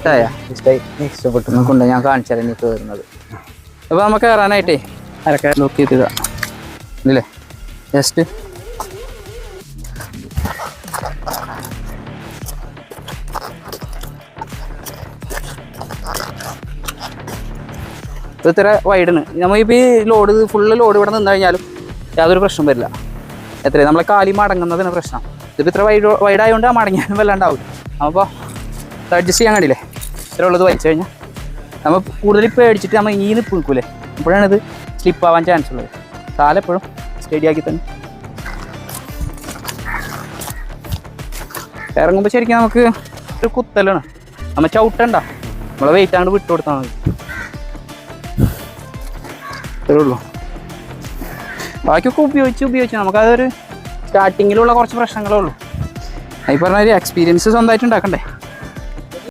ഇഷ്ടായ ഇഷ്ടമായി ഇഷ്ടപ്പെട്ടു. നമുക്കുണ്ട് ഞാൻ കാണിച്ചു തരാം നീ കയറുന്നത് അപ്പോൾ നമുക്ക് കയറാനായിട്ടേ അരക്ക ലോക്ക് ചെയ്തിടാ. ഇല്ലേ? ജസ്റ്റ് ഇത് ഇത്ര വൈഡാണ് നമ്മളിപ്പോൾ ഈ ലോഡ് ഫുള്ള് ലോഡ് ഇവിടെ നിന്ന് കഴിഞ്ഞാലും യാതൊരു പ്രശ്നം വരില്ല. എത്രയാണ് നമ്മളെ കാലി മടങ്ങുന്നതിന് പ്രശ്നം. ഇതിപ്പോൾ ഇത്ര വൈഡ് വൈഡായതുകൊണ്ട് ആ മടങ്ങിയാലും വല്ലാണ്ടാവും അപ്പോൾ അഡ്ജസ്റ്റ് ചെയ്യാൻ കണ്ടില്ലേ? ഇത്ര ഉള്ളത് വലിച്ചു കഴിഞ്ഞാൽ നമ്മൾ കൂടുതൽ പേടിച്ചിട്ട് നമ്മൾ ഈ നിപ്പ് നിൽക്കൂലേ അപ്പോഴാണ് ഇത് സ്ലിപ്പ് ആവാൻ ചാൻസ് ഉള്ളത്. കാല എപ്പോഴും സ്റ്റഡി ആക്കി തന്നെ. ഇറങ്ങുമ്പോൾ ശരിക്കും നമുക്ക് ഒരു കുത്തലാണ്. നമ്മൾ ചവിട്ടണ്ട. നമ്മളെ വെയിറ്റ് അങ്ങോട്ട് വിട്ടു കൊടുത്താൽ മതി. ഇത്രേ ഉള്ളൂ. ബാക്കിയൊക്കെ ഉപയോഗിച്ച് ഉപയോഗിച്ച് നമുക്കതൊരു സ്റ്റാർട്ടിങ്ങിലുള്ള കുറച്ച് പ്രശ്നങ്ങളേ ഉള്ളൂ. ഈ പറഞ്ഞ ഒരു എക്സ്പീരിയൻസ് സ്വന്തമായിട്ട് ഉണ്ടാക്കണ്ടേ?